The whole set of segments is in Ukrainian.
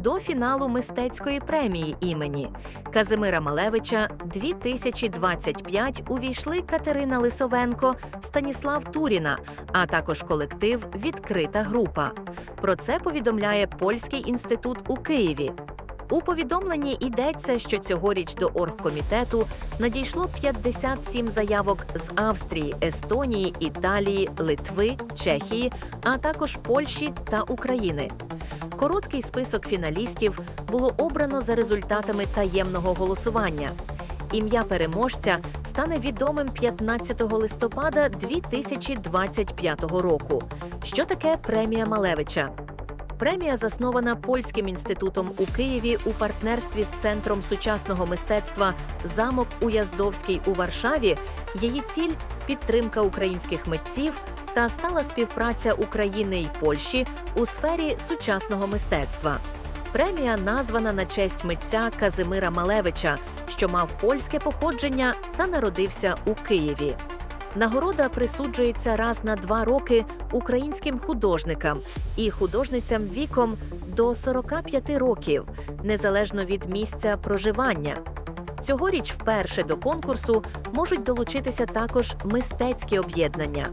до фіналу мистецької премії імені Казимира Малевича 2025 увійшли Катерина Лисовенко, Станіслав Туріна, а також колектив Відкрита група. Про це повідомляє Польський інститут у Києві. У повідомленні йдеться, що цьогоріч до оргкомітету надійшло 57 заявок з Австрії, Естонії, Італії, Литви, Чехії, а також Польщі та України. Короткий список фіналістів було обрано за результатами таємного голосування. Ім'я переможця стане відомим 15 листопада 2025 року. Що таке премія Малевича? Премія заснована польським інститутом у Києві у партнерстві з центром сучасного мистецтва Замок Уяздовський у Варшаві. Її ціль підтримка українських митців та стала співпраця України й Польщі у сфері сучасного мистецтва. Премія названа на честь митця Казимира Малевича, що мав польське походження та народився у Києві. Нагорода присуджується раз на два роки українським художникам і художницям віком до 45 років, незалежно від місця проживання. Цьогоріч вперше до конкурсу можуть долучитися також мистецькі об'єднання.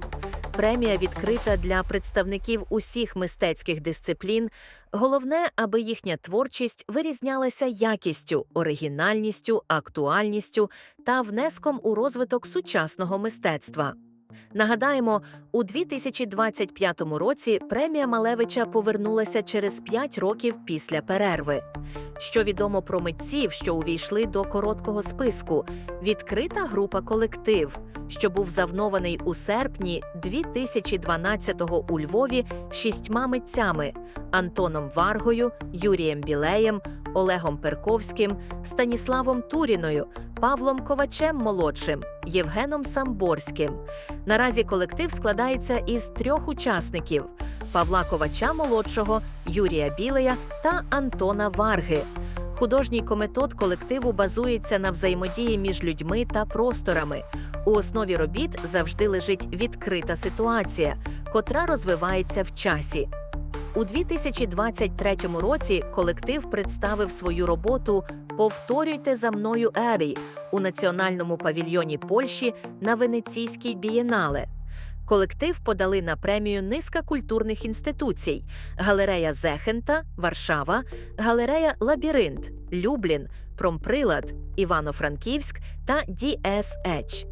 Премія відкрита для представників усіх мистецьких дисциплін. Головне, аби їхня творчість вирізнялася якістю, оригінальністю, актуальністю та внеском у розвиток сучасного мистецтва. Нагадаємо, у 2025 році премія Малевича повернулася через 5 років після перерви. Що відомо про митців, що увійшли до короткого списку, відкрита група колектив, що був завнований у серпні 2012-го у Львові шістьма митцями Антоном Варгою, Юрієм Білеєм, Олегом Перковським, Станіславом Туріною, Павлом Ковачем молодшим, Євгеном Самборським. Наразі колектив складається із трьох учасників: Павла Ковача молодшого, Юрія Білея та Антона Варги. Художній кометод колективу базується на взаємодії між людьми та просторами. У основі робіт завжди лежить відкрита ситуація, котра розвивається в часі. У 2023 році колектив представив свою роботу Повторюйте за мною Ебі у національному павільйоні Польщі на Венеційській бієнале. Колектив подали на премію низка культурних інституцій: галерея Зехента, Варшава, галерея Лабіринт, Люблін, Промприлад, Івано-Франківськ та DSH.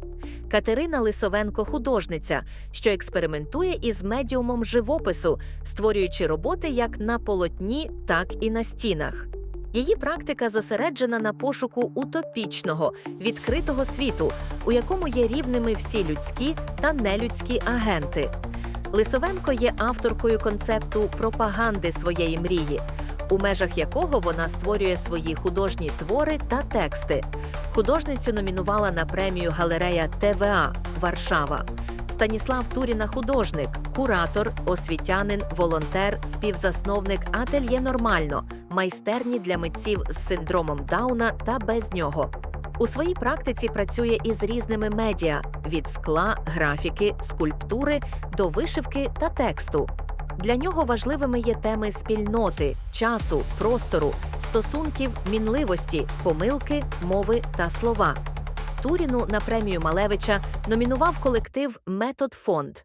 Катерина Лисовенко художниця, що експериментує із медіумом живопису, створюючи роботи як на полотні, так і на стінах. Її практика зосереджена на пошуку утопічного, відкритого світу, у якому є рівними всі людські та нелюдські агенти. Лисовенко є авторкою концепту пропаганди своєї мрії, у межах якого вона створює свої художні твори та тексти. Художницю номінувала на премію галерея ТВА Варшава. Станіслав Туріна художник, куратор, освітянин, волонтер, співзасновник Ательє Нормально, майстерні для митців з синдромом Дауна та без нього. У своїй практиці працює із різними медіа від скла, графіки, скульптури до вишивки та тексту. Для нього важливими є теми спільноти, часу, простору, стосунків, мінливості, помилки, мови та слова. Туріну на премію Малевича номінував колектив Метод Фонд.